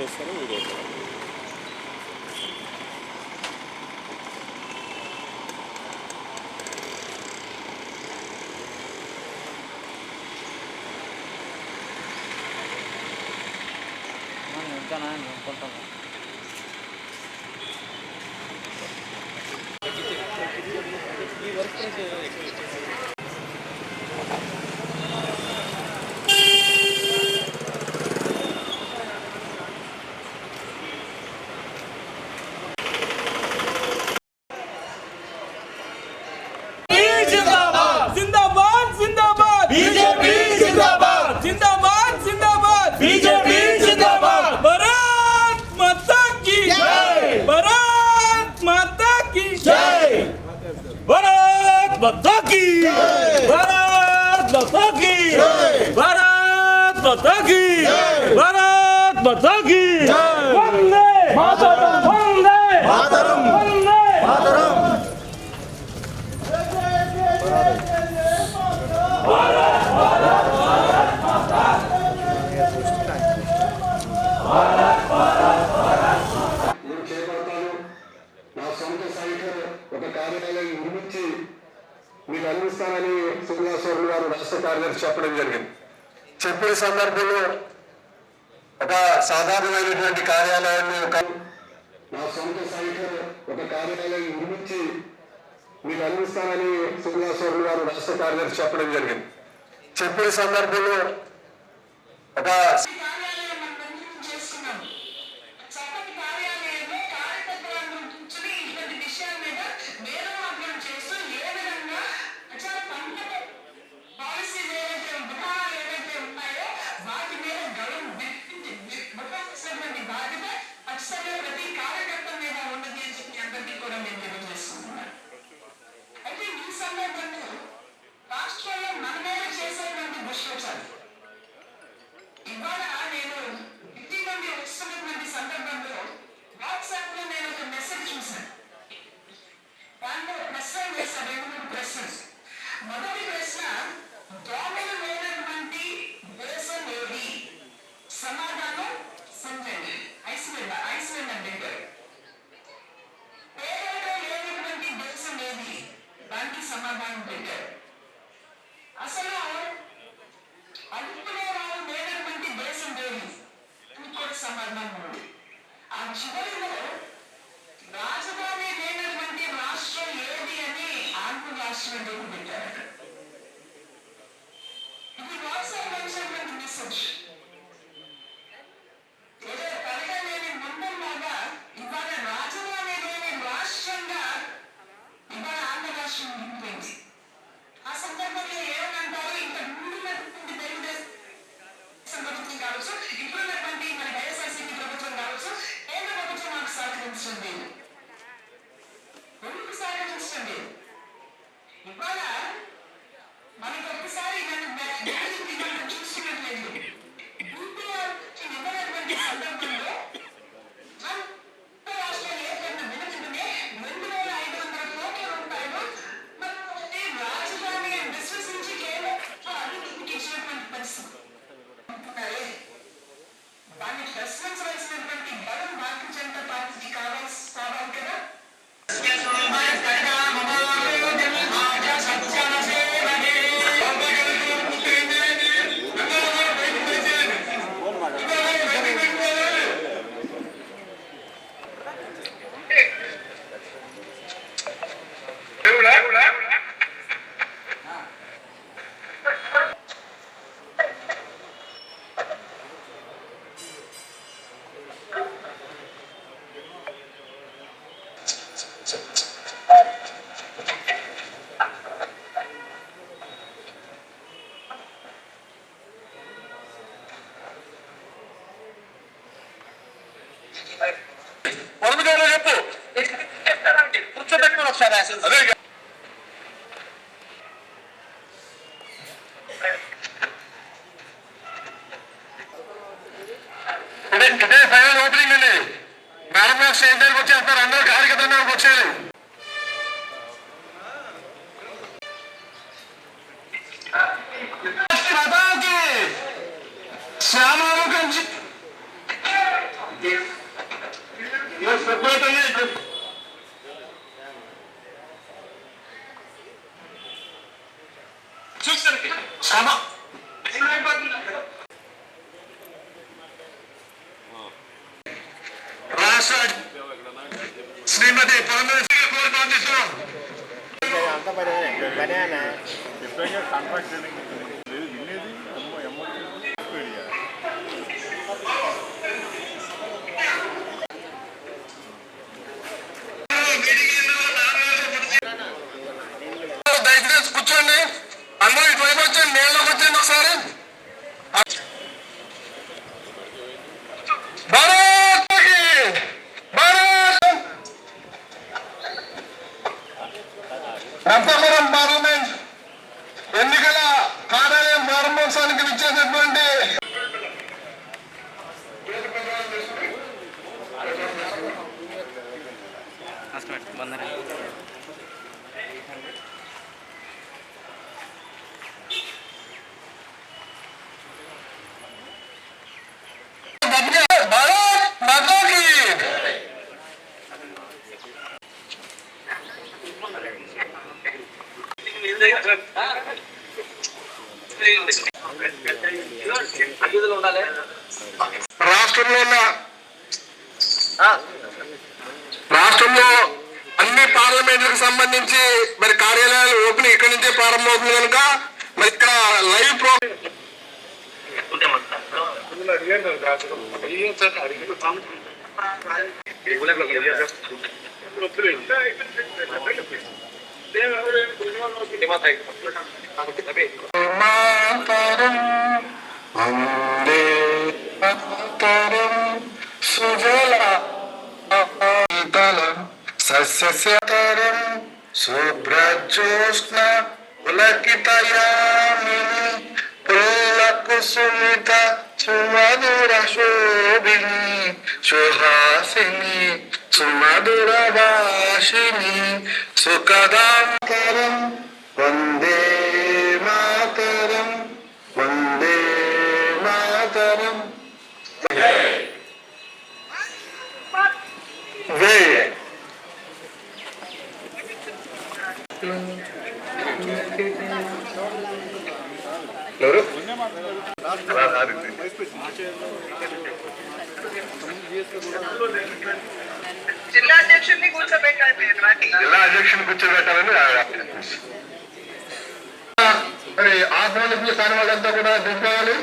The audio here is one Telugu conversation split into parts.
చేస్తారు ఇది వేస్తారు ఇంకా ఈ వర్క్ बीजेपी जिंदाबाद। भारत माता की जय। भारत माता की जय। भारत माता की भारत माता की भारत माता की भारत माता की రాబోయేలో నిర్మించి మీకు అందిస్తానని శ్రీనివాసవరం గారు రాష్ట్ర కార్యదర్శి చెప్పడం జరిగింది. చెప్పిన సందర్భంలో ఒక సాధారణమైనటువంటి కార్యాలయాన్ని ఒక నా సొంత సైట్ ఒక కార్యాలయం నిర్మించి మీకు అందిస్తానని శ్రీనివాసవరం గారు రాష్ట్ర కార్యదర్శి చెప్పడం జరిగింది. చెప్పిన సందర్భంలో ఒక Німеччини. అండ్ టుడే ఫైనల్ ఓపెనింగ్ అండి. మేడం గారు స్టేజ్ దగ్గరకు వచ్చేస్తున్నారు. అందరూ కార్యకర్తలకు వచ్చేది శ్యామాముఖం శ్రీమతి పరమేశ్వరి కోరి ప్రార్థిస్తున్నాం. దయచేసి కూర్చోండి. అందరూ ఇటువైపు వచ్చండి నీళ్ళలోకి వచ్చండి ఒకసారి భారత్ మాతాకి! భారత్! రంపపురం పార్లమెంట్ ఎన్నికల కార్యాలయం ప్రారంభోత్సవానికి విచ్చేటటువంటి భారత్ మాతాకి! రాష్ట్రంలో ఉన్న రాష్ట్రంలో అన్ని పార్లమెంట్లకు సంబంధించి మరి కార్యాలయాలు ఓపెన్ ఇక్కడి నుంచే ప్రారంభమవుతుంది కనుక మరి ఇక్కడ లైవ్ ప్రోగ్రామ్ మాతరం സസ്യതരം ശുഭ്രജ്യോത്സ്ന പുലകിതയാമിനി പുല്ലകുസുമിത സുമധുരശോഭിനി സുഹാസിനി సుమధురవాసిని పుల్లకుసుమిత సుమధుర శోభిని సుహాసిని సుమధుర భాషిని సుఖదాంతరం వందే మాతరం వందే మాతరం వే ఎవరు? జిల్లా అధ్యక్షుడిని కూర్చోబెట్టాలి జిల్లా అధ్యక్షుని కూర్చోబెట్టాలని మరి ఆహ్వానించిన కాని వాళ్ళంతా కూడా దింపాలి.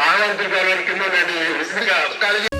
ఆహ్వానించిన కింద నేను